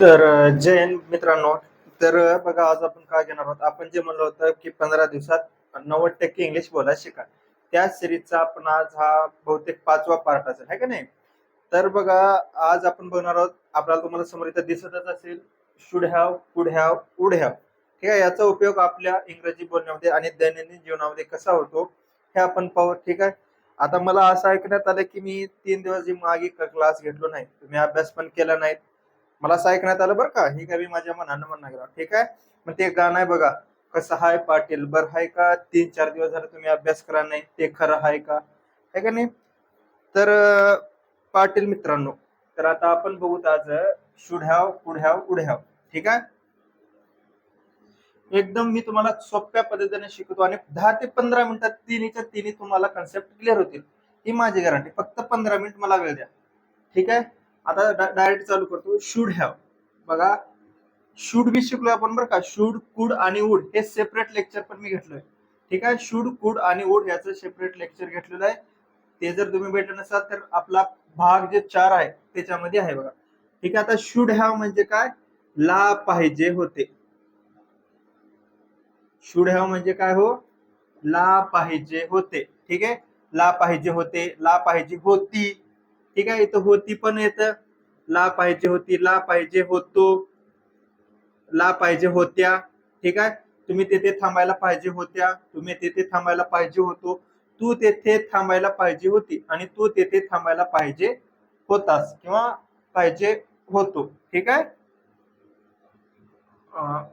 तर जैन जय हिंद मित्रांनो. तर बघा आज आपण काय घेणार आहोत? आपण जे म्हणलं होतं की पंधरा दिवसात नव्वद टक्के इंग्लिश बोलायला शिका. त्या सिरीजचा आपण आज हा बहुतेक पाचवा पार्ट असेल आहे का नाही? तर बघा आज आपण बघणार आहोत आपल्याला तुम्हाला समोर इथं दिसतच असेल should have could have would have ठीक आहे याचा उपयोग आपल्या इंग्रजी बोलण्यामध्ये आणि दैनंदिन जीवनामध्ये कसा होतो हे आपण पाहू ठीक आहे? आता मला असं ऐकण्यात आलं की मी तीन दिवस जी मागे क्लास घेतलो नाही. तुम्ही अभ्यास पण केला नाही. मला असं ऐकण्यात आलं बरं का ही काय मी माझ्या मनानं म्हणणं गेलं. ठीक आहे? मग ते गाणं आहे बघा कसं हाय पाटील बर हाय का? तीन चार दिवस झाले तुम्ही अभ्यास करा नाही ते खरं हाय का? आहे का नाही? तर पाटील मित्रांनो तर आता आपण बघूत आज शुढ्याव पुढ्याव उढ्याव. ठीक आहे? एकदम मी तुम्हाला सोप्या पद्धतीने शिकवतो आणि दहा ते पंधरा मिनिटात तिन्हीच्या तिन्ही तुम्हाला कन्सेप्ट क्लिअर होतील. ही माझी गॅरंटी फक्त पंधरा मिनिट मला वेळ द्या. ठीक आहे? आता डायरेक्ट चालू करतो. शुड हॅव बघा शुड बी शिकलोय आपण बरं का? शुड कुड आणि वुड हे सेपरेट लेक्चर पण मी घेतलोय. ठीक आहे? शुड कुड आणि वुड याचं सेपरेट लेक्चर घेतलेलं आहे. ते जर तुम्ही भेटत नसाल तर आपला भाग जे चार आहे त्याच्यामध्ये आहे बघा. ठीक आहे? आता शुड हॅव म्हणजे काय? ला पाहिजे होते. शुड हॅव म्हणजे काय हो? ला पाहिजे होते. ठीक आहे? ला पाहिजे होते ला पाहिजे होती. ठीक आहे इथं होती पण येतं ला पाहिजे होती ला पाहिजे होतो ला पाहिजे होत्या. ठीक आहे तुम्ही तेथे थांबायला पाहिजे होत्या तुम्ही तेथे थांबायला पाहिजे होतो तू तेथे थांबायला पाहिजे होती आणि तू तेथे थांबायला पाहिजे होतास किंवा पाहिजे होतो. ठीक आहे?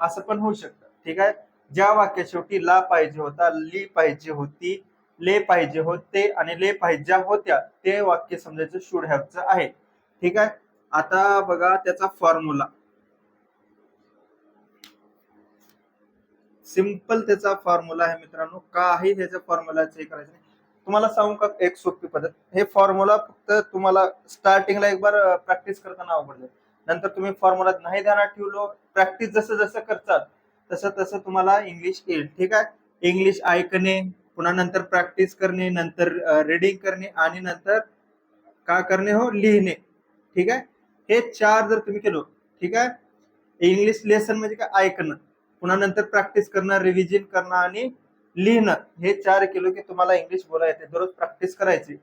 असं पण होऊ शकतं. ठीक आहे ज्या वाक्या शेवटी ला पाहिजे होता ली पाहिजे होती ले पाहिजे होते आणि ले पाहिजे होत्या ते वाक्य समजायचं शुड हॅवचं आहे. ठीक आहे? आता बघा त्याचा फॉर्म्युला सिंपल त्याचा फॉर्म्युला आहे मित्रांनो. काही त्याच्या फॉर्म्युलाचं हे करायचं नाही. तुम्हाला सांगू का एक सोपी पद्धत? हे फॉर्म्युला फक्त तुम्हाला स्टार्टिंगला एक बार प्रॅक्टिस करताना अवघड जाईल नंतर तुम्ही फॉर्म्युला नाही ध्यानात ठेवलो प्रॅक्टिस जसं जसं करतात तसं तसं तुम्हाला इंग्लिश येईल. ठीक आहे? इंग्लिश ऐकणे पुन्हा नंतर प्रॅक्टिस करणे नंतर रीडिंग करणे आणि नंतर का करणे हो? लिहिणे. ठीक आहे? हे चार जर तुम्ही केलो ठीक आहे? इंग्लिश लेसन म्हणजे काय? ऐकणं. पुन्हा नंतर प्रॅक्टिस करणं रिव्हिजन करणं आणि लिहिणं. हे चार केलो की तुम्हाला इंग्लिश बोला येते. दररोज प्रॅक्टिस करायची.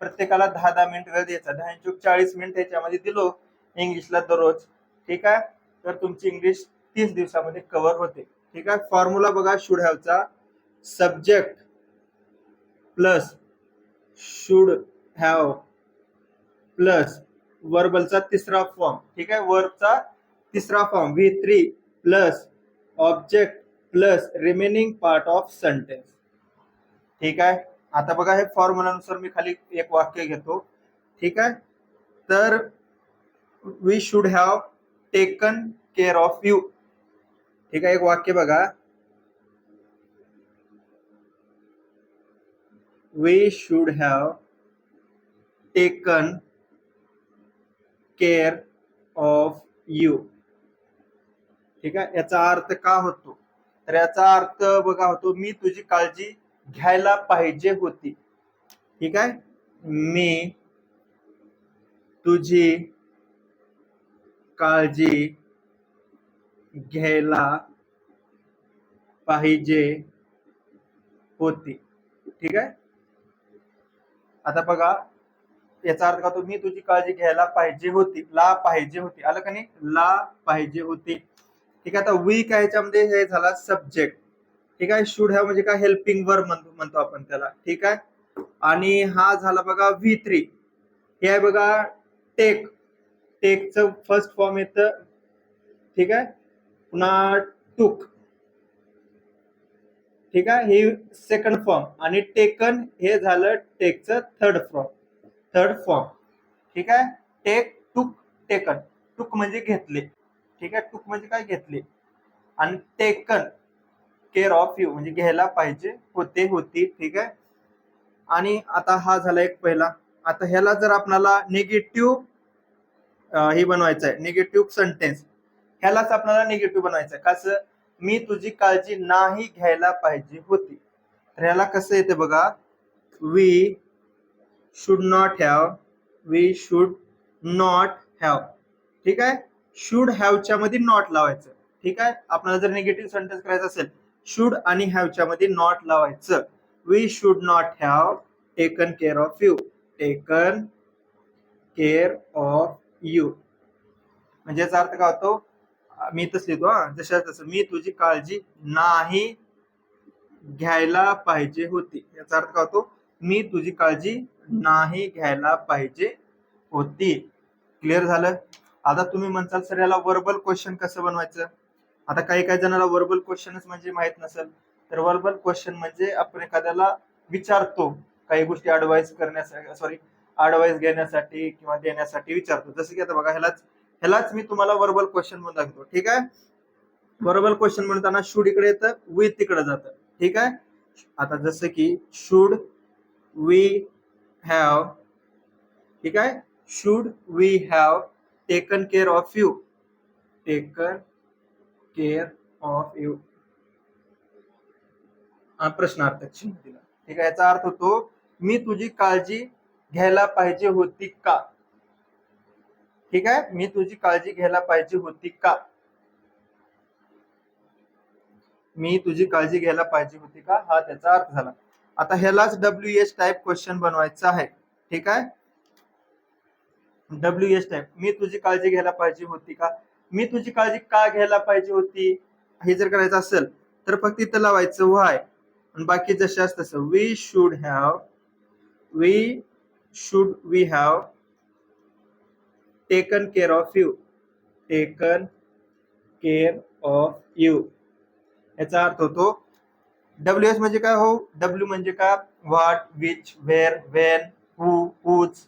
प्रत्येकाला दहा दहा मिनिट वेळ द्यायचा. दहा चूक चाळीस मिनिट याच्यामध्ये दिलो इंग्लिशला दररोज. ठीक आहे? तर तुमची इंग्लिश तीस दिवसामध्ये कव्हर होते. ठीक आहे? फॉर्म्युला बघा should हॅवचा subject plus should have plus वर्बलचा तिसरा फॉर्म ठीक आहे? वर्बचा तिसरा form V three plus object plus remaining part of sentence ठीक आहे? आता बघा हे फॉर्म्युलानुसार मी खाली एक वाक्य घेतो. ठीक आहे? तर we should have taken care of you ठीक आहे? एक वाक्य बघा. We should have taken care of you ठीक आहे? याचा अर्थ का होतो? तर याचा अर्थ बघा होतो मी तुझी काळजी घ्यायला पाहिजे होती. ठीक आहे? मी तुझी काळजी घ्यायला पाहिजे होती. ठीक आहे? आता बघा याचा अर्थ का तो मी तुझी काळजी घ्यायला पाहिजे होती ला पाहिजे होती. आलं का नाही? ला पाहिजे होती. ठीक आहे आता वी काय याच्यामध्ये हे झाला सब्जेक्ट ठीक आहे शुड हॅव म्हणजे काय? हेल्पिंग वर म्हणतो म्हणतो आपण त्याला. ठीक आहे? आणि हा झाला बघा व्ही थ्री हे आहे बघा टेक टेकचं फर्स्ट फॉर्म येतं. ठीक आहे? पुन्हा टूक ठीक आहे? हे सेकंड फॉर्म आणि टेकन हे झालं टेकचं थर्ड फॉर्म थर्ड फॉर्म ठीक आहे? टेक टुक टेकन टुक म्हणजे घेतले. ठीक आहे? टुक म्हणजे काय घेतले? आणि टेकन केअर ऑफ यू म्हणजे घ्यायला पाहिजे. होते होती. ठीक आहे? आणि आता हा झाला एक पहिला. आता ह्याला जर आपणाला निगेटिव्ह हे बनवायचं आहे निगेटिव्ह सेंटेन्स ह्यालाच आपल्याला निगेटिव्ह बनवायचं आहे कसं? मी तुझी काळजी नाही घ्यायला पाहिजे होती. तर ह्याला कसं येते बघा? We should not have we should not have ठीक आहे? शुड हॅवच्या मध्ये नॉट लावायचं. ठीक आहे? आपल्याला जर निगेटिव्ह सेंटेन्स करायचं असेल शुड आणि हॅवच्या मध्ये नॉट लावायचं. We should not have taken care of you taken care of you म्हणजे याचा अर्थ काय होतो? मी तस लिहितो हा. जशा तसं मी तुझी काळजी नाही घ्यायला पाहिजे होती. याचा अर्थ काय होतो? मी तुझी काळजी नाही घ्यायला पाहिजे होती. क्लिअर झालं? आता तुम्ही म्हणताल सर याला वर्बल क्वेश्चन कसं बनवायचं? आता काही काही जणांना वर्बल क्वेश्चनच म्हणजे माहीत नसेल तर वर्बल क्वेश्चन म्हणजे आपण एखाद्याला विचारतो. काही गोष्टी अडवाईस करण्यासाठी सॉरी अडवाईस घेण्यासाठी किंवा देण्यासाठी विचारतो. जसं की आता बघा ह्यालाच ह्यालाच मी तुम्हाला वर्बल क्वेश्चन म्हणून दाखवतो. ठीक आहे? वर्बल क्वेश्चन म्हणताना शूड इकडे येतं वी तिकडे जातं. ठीक आहे? आता जसं की शुड वी हॅव ठीक आहे? Should we have taken care of you taken care of you प्रश्नार्थ प्रश्नार्थक चिन्ह दिला ठीक आहे? याचा अर्थ होतो मी तुझी काळजी घ्यायला पाहिजे होती का? ठीक आहे? मी तुझी काळजी घ्यायला पाहिजे होती का? मी तुझी काळजी घ्यायला पाहिजे होती का? हा त्याचा अर्थ झाला. आता ह्यालाच डब्ल्यू एस टाईप क्वेश्चन बनवायचा आहे. ठीक आहे? डब्ल्यू एस टाईप मी तुझी काळजी घ्यायला पाहिजे होती का? मी तुझी काळजी का घ्यायला पाहिजे होती? हे जर करायचं असेल तर फक्त इथं लावायचं व्हाय आणि बाकी जसे तसं. We should have we should we have taken care of you taken care of you याचा अर्थ होतो डब्ल्यू एस म्हणजे काय हो? डब्ल्यू म्हणजे काय what which where when who whose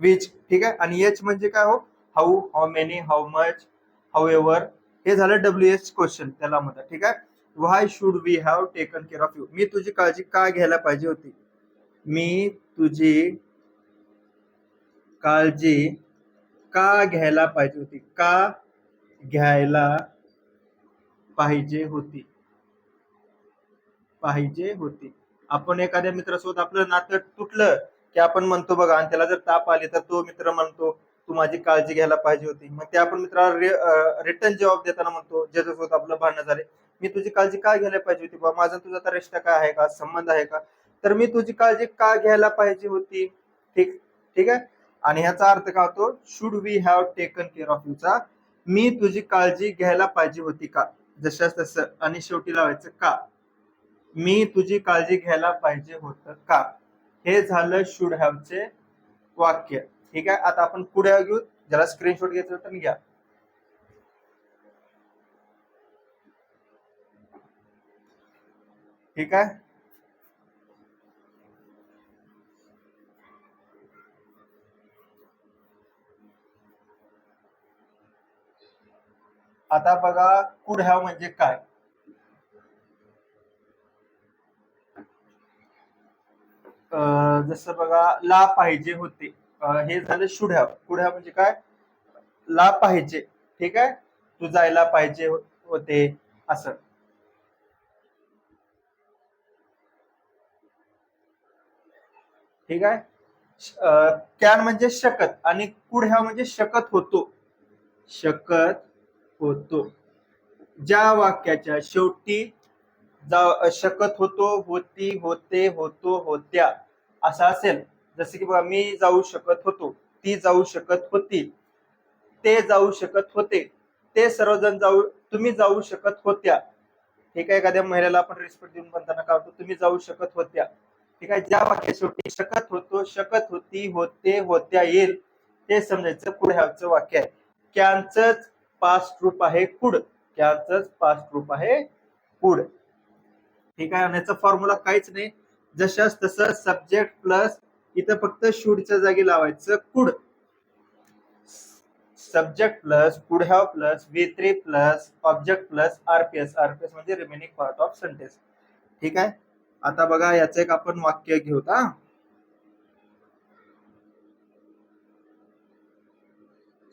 which ठीक आहे? आणि एच म्हणजे काय हो? How how many how much however हे झालं डब्ल्यू एस क्वेश्चन त्याला म्हणतात ठीक आहे? Why should we have taken care of you मी तुझी काळजी का घ्यायला पाहिजे होती? मी तुझी काळजी का घ्यायला पाहिजे होती? का घ्यायला पाहिजे होती? पाहिजे होती. आपण एखाद्या मित्रासोबत आपलं नातं तुटलं की आपण म्हणतो बघा आणि त्याला जर ताप आले तर तो मित्र म्हणतो तू माझी काळजी घ्यायला पाहिजे होती. मग ते आपण मित्राला रिटर्न जबाब देताना म्हणतो ज्याच्यासोबत आपलं भांडणं झाले मी तुझी काळजी का घ्यायला पाहिजे होती? बा माझा तुझा तर रिश्ता काय आहे का? संबंध आहे का? तर मी तुझी काळजी का घ्यायला पाहिजे होती? ठीक ठीक आहे? आणि ह्याचा अर्थ काय होतो? Should we have taken care of यूचा मी तुझी काळजी घ्यायला पाहिजे होती का? जशाच तसं. आणि शेवटी लावायचं का? मी तुझी काळजी घ्यायला पाहिजे होतं का? हे झालं शुड हॅवचे वाक्य. ठीक आहे? आता आपण पुढे घेऊ ज्याला स्क्रीनशॉट घ्यायचं तर घ्या. ठीक आहे? आता बघा कुड हॅव म्हणजे काय? अं, जसं बघा ला पाहिजे होते. हे झालं शुड हॅव कुड हॅव म्हणजे काय? ला पाहिजे. ठीक आहे? तू जायला पाहिजे हो-, होते. असं. ठीक आहे? कॅन म्हणजे शकत आणि कुड हॅव म्हणजे शकत होतो. शकत होतो. ज्या वाक्याच्या शेवटी जा शकत होतो होती होते होतो होत्या असा असेल. जसे की बघा मी जाऊ शकत होतो ती जाऊ शकत होती ते जाऊ शकत होते ते सर्वजण जाऊ तुम्ही जाऊ शकत होत्या. ठीक आहे एखाद्या महिलेला आपण रिस्पेक्ट देऊन म्हणताना काय होतो? तुम्ही जाऊ शकत होत्या. ठीक आहे ज्या वाक्या शेवटी शकत होतो शकत होती होते होत्या येईल ते समजायचं पुढे ह्याचं वाक्य आहे. कॅनच पास्ट रूप आहे कुड. याच पास्ट रूप आहे कुड. ठीक आहे आणि याचा फॉर्म्युला काहीच नाही. जशाच तसं सब्जेक्ट प्लस इथं फक्त शूडच्या जागी लावायचं could. Subject plus could have plus V three plus object plus RPS RPS म्हणजे रिमेनिंग पार्ट ऑफ सेंटेन्स ठीक आहे? आता बघा याचं एक आपण वाक्य घेऊ हा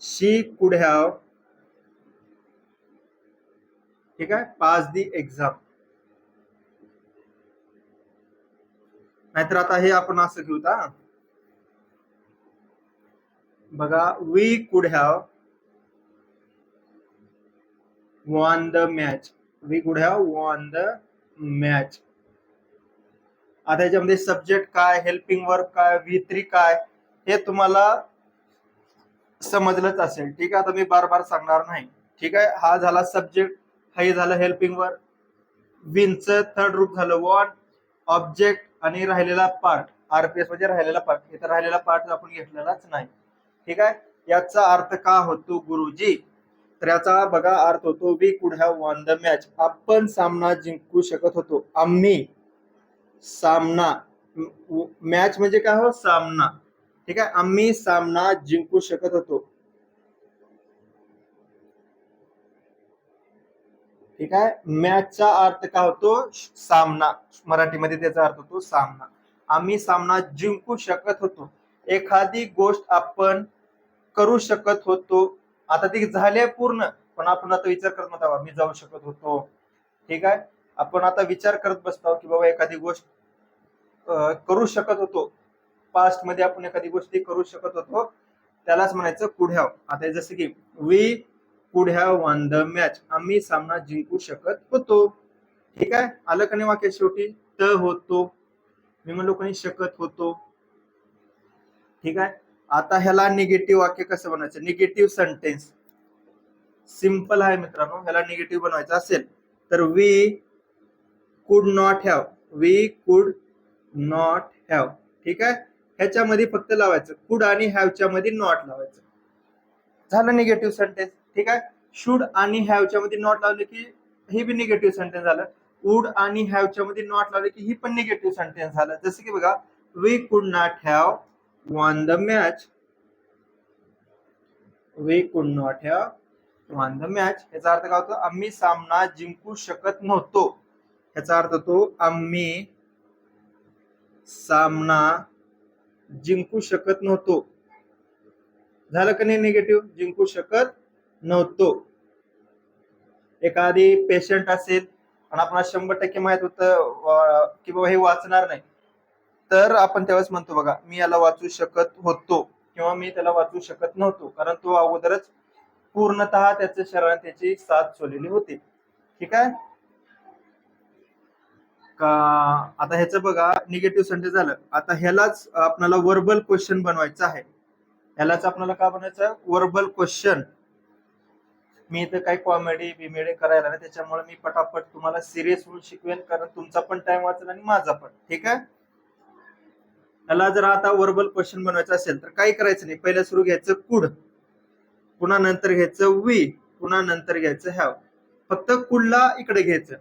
शी कुड हॅव ठीक आहे? पास दी एक्झाम नाहीतर आता हे आपण असं घेऊ बघा we could have won the match we could have won the match आता याच्यामध्ये सब्जेक्ट काय हेल्पिंग वर्क काय व्ही थ्री काय हे तुम्हाला समजलंच असेल. ठीक आहे? आता मी बार बार सांगणार नाही. ठीक आहे? हा झाला सब्जेक्ट हे झालं हेल्पिंग वर्क विनचं थर्ड रूप झालं वॉन ऑब्जेक्ट आणि राहिलेला पार्ट आरपीएस म्हणजे राहिलेला पार्ट इथं राहिलेला पार्ट आपण घेतलेलाच नाही. ठीक आहे? याचा अर्थ का होतो गुरुजी? तर याचा बघा अर्थ होतो we could have won the match आपण सामना जिंकू शकत होतो. आम्ही सामना मॅच म्हणजे काय हो? सामना. ठीक आहे? आम्ही सामना जिंकू शकत होतो. ठीक आहे? मॅचचा अर्थ काय होतो? सामना. मराठीमध्ये त्याचा अर्थ होतो सामना. आम्ही सामना जिंकू शकत होतो. एखादी गोष्ट आपण करू शकत होतो. आता ती झाले पूर्ण पण आपण आता विचार करत नव्हता मी जाऊ शकत होतो. ठीक आहे? आपण आता विचार करत बसतो की बाबा एखादी गोष्ट करू शकत होतो. पास्टमध्ये आपण एखादी गोष्टी करू शकत होतो. त्यालाच म्हणायचं पुढ्याव आता जसं की we could have won the match आम्ही सामना जिंकू शकत होतो. ठीक आहे? आलं का नाही वाक्य शेवटी? त होतो. मी म्हणलो कोणी शकत होतो. ठीक आहे? आता ह्याला निगेटिव्ह वाक्य कसं बनवायचं? निगेटिव्ह सेंटेन्स सिंपल आहे मित्रांनो. ह्याला निगेटिव्ह बनवायचं असेल तर we could not have we could not have ठीक आहे? ह्याच्यामध्ये फक्त लावायचं. कुड आणि हॅवच्या मध्ये नॉट लावायचं. झालं निगेटिव्ह सेंटेन्स ठीक आहे? शुड आणि हॅवच्या मध्ये नॉट लावले की हे बी निगेटिव्ह सेंटेन्स झालं. वुड आणि हॅवच्या मध्ये नॉट लावले की ही पण निगेटिव्ह सेंटेन्स झालं. जसं की बघा we could not have won the match we could not have won the match याचा अर्थ काय होतो? आम्ही सामना जिंकू शकत नव्हतो. याचा अर्थ तो आम्ही सामना जिंकू शकत नव्हतो. झालं का नाही निगेटिव्ह जिंकू शकत नव्हतो. एखादी पेशंट असेल आणि आपण शंभर टक्के माहीत होतं की बाबा हे वाचणार नाही तर आपण त्यावेळेस म्हणतो बघा मी याला वाचू शकत होतो किंवा मी त्याला वाचू शकत नव्हतो कारण तो अगोदरच पूर्णतः त्याच्या शरीराने त्याची साथ सोडलेली होती. ठीक आहे? का आता ह्याचं बघा निगेटिव्ह सेंटेन्स झालं. आता ह्यालाच आपल्याला वर्बल क्वेश्चन बनवायचं आहे. ह्यालाच आपल्याला काय बनवायचं? वर्बल क्वेश्चन मी इथं काही कॉमेडी बिमेडी करायला नाही त्याच्यामुळे मी पटापट तुम्हाला सिरियस होऊन शिकवेन कारण तुमचा पण टाइम वाचेल आणि माझा पण. ठीक आहे? याला जर आता वर्बल क्वेश्चन बनवायचं असेल तर काही करायचं नाही. पहिलं सुरू घ्यायचं कुड पुन्हा नंतर घ्यायचं वी पुन्हा नंतर घ्यायचं हॅव फक्त कुडला इकडे घ्यायचं.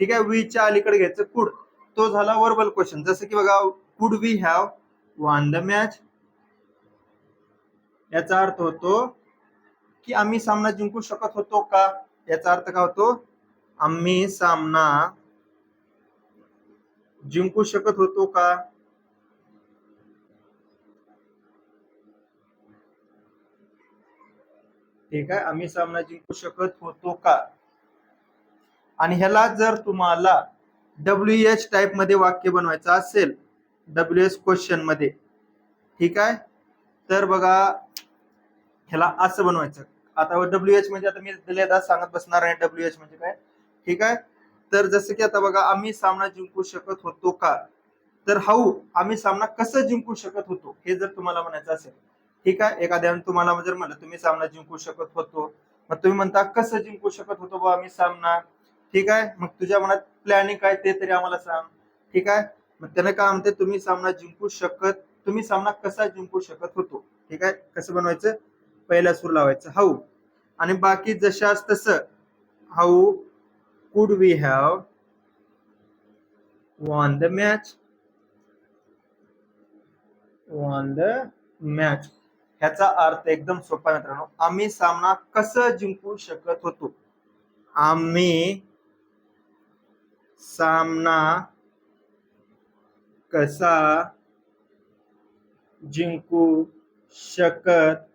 ठीक आहे? वीच्या अलीकडे घ्यायचं कुड तो झाला वर्बल क्वेश्चन जसं की बघा could we have won the match याचा अर्थ होतो की आम्ही सामना जिंकू शकत होतो का? याचा अर्थ काय होतो? आम्ही सामना जिंकू शकत होतो का? ठीक आहे आम्ही सामना जिंकू शकत होतो का? आणि ह्याला जर तुम्हाला डब्ल्यू एच टाईपमध्ये वाक्य बनवायचं असेल डब्ल्यू एच क्वेश्चनमध्ये ठीक आहे? तर बघा ह्याला असं बनवायचं. आता डब्ल्यू एच म्हणजे आता मी दिलेला सांगत बसणार आहे डब्ल्यू एच म्हणजे काय? ठीक आहे? तर जसं की आता बघा आम्ही सामना जिंकू शकत होतो का? तर हाऊ आम्ही सामना कसं जिंकू शकत होतो? हे जर तुम्हाला म्हणायचं असेल. ठीक आहे? एखाद्याने तुम्हाला जर म्हणलं तुम्ही सामना जिंकू शकत होतो. मग तुम्ही म्हणता कसं जिंकू शकत होतो बा आम्ही सामना? ठीक आहे? मग तुझ्या मनात प्लॅनिंग काय ते तरी आम्हाला सांग. ठीक आहे? मग त्याने काय म्हणते? तुम्ही सामना जिंकू शकत तुम्ही सामना कसा जिंकू शकत होतो? ठीक आहे? कसं बनवायचं? पहिला सूर लावायचा. हाऊ. आणि बाकी जशास तसं. How. Could we have won the match won the match ह्याचा अर्थ एकदम सोपा मित्रांनो. आम्ही सामना कसं जिंकू शकत होतो? आम्ही सामना कसा जिंकू शकत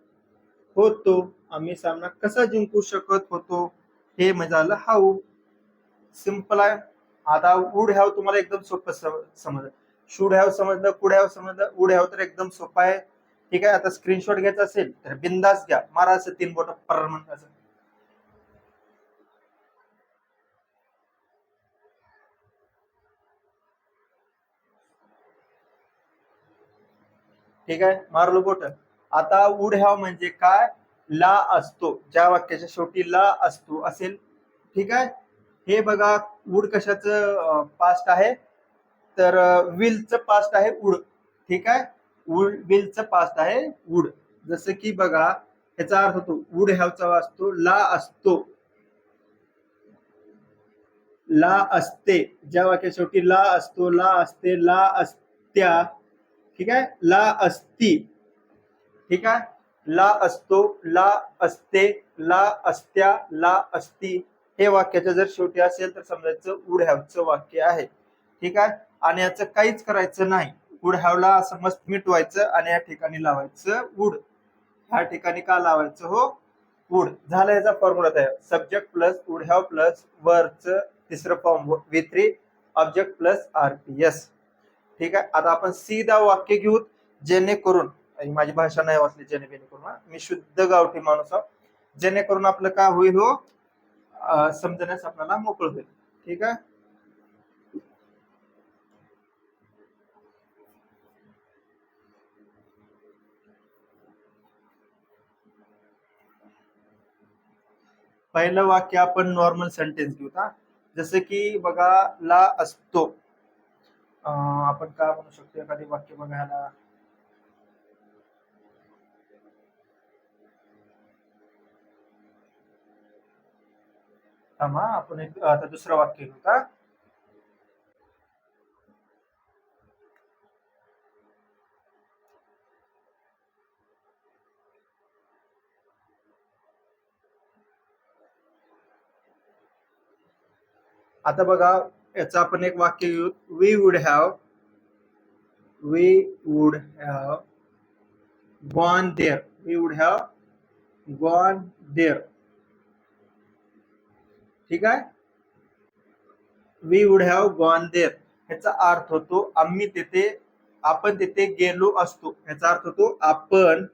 होतो. आम्ही सामना कसा जिंकू शकत होतो हे म्हणजे आलं हाऊ. सिंपल आहे. आता वूड हॅव तुम्हाला एकदम सोपं समज शूड हॅव समजलं कुड हॅव समजलं वूड हॅव तर एकदम सोपं आहे. ठीक आहे आता स्क्रीनशॉट घ्यायचा असेल तर बिंदास घ्या. मारा असं तीन बोट पर ठीक आहे मारलो बोट. आता वुड हॅव म्हणजे काय? ला असतो. ज्या वाक्याच्या शेवटी ला असतो. असेल? ठीक आहे? हे बघा उड कशाचं पास्ट आहे? तर विलचं पास्ट आहे उड ठीक आहे? उड विलचं पास्ट आहे वूड जसं की बघा ह्याचा अर्थ होतो वूड हॅवचा असतो ला असतो. ला असते. ज्या वाक्या शेवटी ला असतो ला असते ला असत्या. ठीक आहे? ला असती. ठीक आहे? ला असतो ला असते ला असत्या ला असती. हे वाक्याच्या जर शेवटी असेल तर समजायचं वुड हॅवचं वाक्य आहे. ठीक आहे? आणि याचं काहीच करायचं नाही. वुड हॅवला असं मस्त मिटवायचं आणि या ठिकाणी लावायचं वुड ह्या ठिकाणी का लावायचं हो? वुड झाला याचा फॉर्म्युला तयार. Subject plus would have plus वरच तिसरं form V three object plus R P S ठीक आहे? आता आपण सीधा वाक्य घेऊ जेणेकरून ही माझी भाषा नाही वाचली जेणेकरून मी शुद्ध गावठी माणूस आहे. जेणेकरून आपलं काय होईल हो? समजण्यास आपल्याला मोकळ होईल. ठीक आहे? पहिलं वाक्य आपण नॉर्मल सेंटेन्स घेऊ का जसं की बघा ला असतो. अं, आपण काय म्हणू शकतो एखादी वाक्य बघायला? थांबा आपण एक आता दुसरं वाक्य घेऊ का? आता बघा याचं आपण एक वाक्य घेऊ. We would have we would have gone there we would have gone there ठीक आहे? We would have gone there ह्याचा अर्थ होतो आम्ही तिथे आपण तिथे गेलो असतो. ह्याचा अर्थ होतो आपण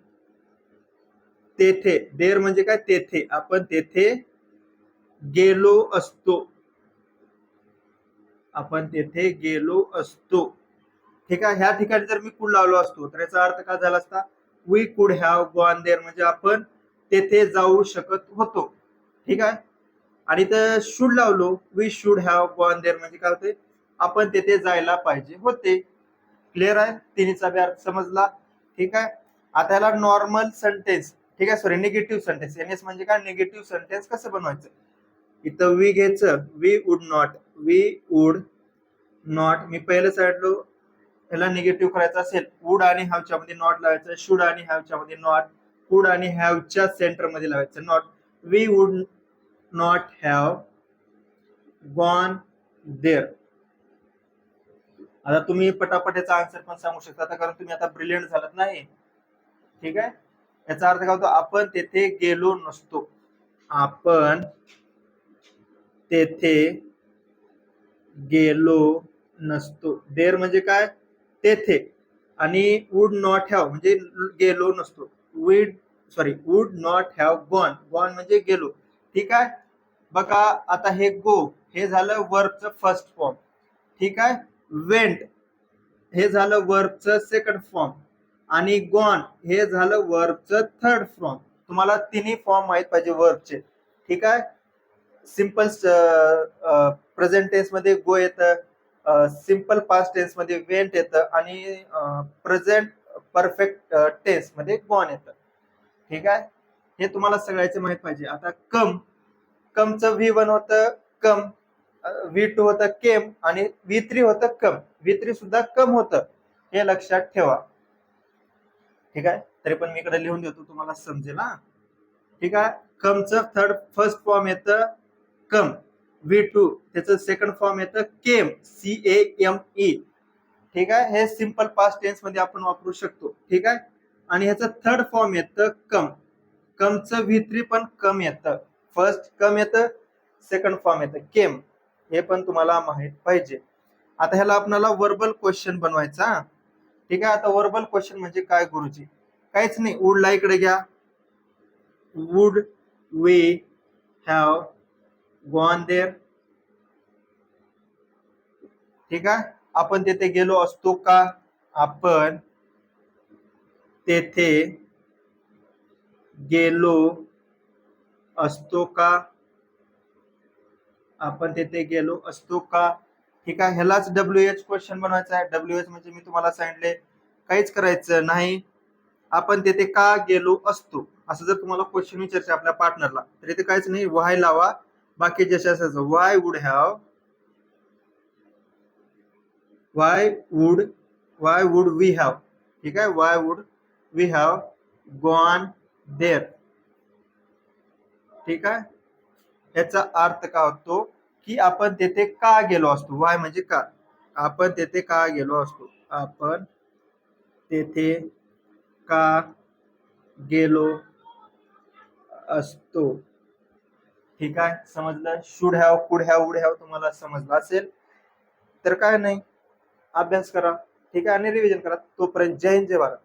तेथे देर म्हणजे काय? तेथे आपण तेथे गेलो असतो. आपण तेथे गेलो असतो. ठीक आहे? ह्या ठिकाणी जर मी कुड लावलो असतो तर याचा अर्थ काय झाला असता? We could have gone there म्हणजे आपण तेथे जाऊ शकत होतो. ठीक आहे? आणि तर शूड लावलो. We should have gone there म्हणजे काय होते आपण तेथे जायला पाहिजे होते. क्लिअर आहे? तिन्हीचा बी अर्थ समजला. ठीक आहे? आता याला नॉर्मल सेंटेन्स ठीक आहे? सॉरी निगेटिव्ह सेंटेन्स एनएस म्हणजे काय? निगेटिव्ह सेंटेन्स कसं बनवायचं? इथं वी घ्यायचं. We would not we would not मी पहिलं साईडलो याला निगेटिव्ह करायचं असेल. वुड आणि हॅवच्या मध्ये नॉट लावायचं. शुड आणि हॅवच्या मध्ये नॉट वुड आणि हॅवच्या सेंटरमध्ये लावायचं. Not we would not have gone there आता तुम्ही पटापट याचा आन्सर पण सांगू शकता. आता कारण तुम्ही आता ब्रिलियंट झालात नाही ठीक आहे? याचा अर्थ काय होतो? आपण तेथे गेलो नसतो. आपण तेथे गेलो नसतो. देर म्हणजे काय? तेथे. आणि वुड नॉट हॅव म्हणजे गेलो नसतो. Would sorry would not have gone gone म्हणजे गेलो. ठीक आहे? बघा आता हे गो हे झालं वर्कचं फर्स्ट फॉर्म ठीक आहे? वेंट हे झालं वर्कचं सेकंड फॉर्म आणि गॉन हे झालं वर्कचं थर्ड फॉर्म तुम्हाला तिन्ही फॉर्म माहीत पाहिजे वर्कचे ठीक आहे? सिंपल प्रेझेंट टेन्समध्ये गो येतं सिंपल पास्ट टेन्समध्ये वेंट येतं आणि प्रेझेंट परफेक्ट टेन्समध्ये गॉन येतं. ठीक आहे? हे तुम्हाला सगळ्याचे माहीत पाहिजे. आता कम कमचं व्ही वन होतं कम व्ही टू होतं केम आणि व्ही थ्री होतं कम. व्ही थ्री सुद्धा कम होतं. हे लक्षात ठेवा. ठीक आहे? तरी पण मी इकडे लिहून देतो तुम्हाला समजेल हा. ठीक आहे? कमचं थर्ड फर्स्ट फॉर्म येतं कम. व्ही टू त्याचं सेकंड फॉर्म येतं came. C A M E ठीक आहे? हे सिंपल पास्ट टेन्समध्ये आपण वापरू शकतो. ठीक आहे? आणि ह्याचं थर्ड फॉर्म येतं कम. कमचं व्ही थ्री पण कम येतं. फर्स्ट कम येतं सेकंड फॉर्म येतं. केम हे पण तुम्हाला माहीत पाहिजे. आता ह्याला आपल्याला वर्बल क्वेश्चन बनवायचा हा. ठीक आहे? आता वर्बल क्वेश्चन म्हणजे काय गुरुजी? काहीच नाही. वुडला इकडे घ्या. Would we have gone there ठीक आहे? आपण तेथे गेलो असतो का? आपण तेथे गेलो असतो का? आपण तेथे गेलो असतो का? ठीक आहे ह्यालाच डब्ल्यू एच क्वेश्चन बनवायचा आहे. डब्ल्यू एच म्हणजे मी तुम्हाला सांगितले काहीच करायचं नाही. आपण तेथे का गेलो? असतो. असं जर तुम्हाला क्वेश्चन विचारचे आपल्या पार्टनरला तर इथे काहीच नाही. वाय लावा. बाकी जसे असायचं why would have why would why would we have ठीक आहे? Why would we have gone there ठीक आहे? याचा अर्थ काय होतो की आपण तेथे का गेलो असतो? वाय म्हणजे का? आपण तेथे का गेलो असतो? आपण तेथे का गेलो असतो? ठीक आहे? समजलं? Should have could have would have तुम्हाला समजलं असेल. तर काय नाही. अभ्यास करा. ठीक आहे? आणि रिव्हिजन करा. तोपर्यंत जय हिंद जय भारत.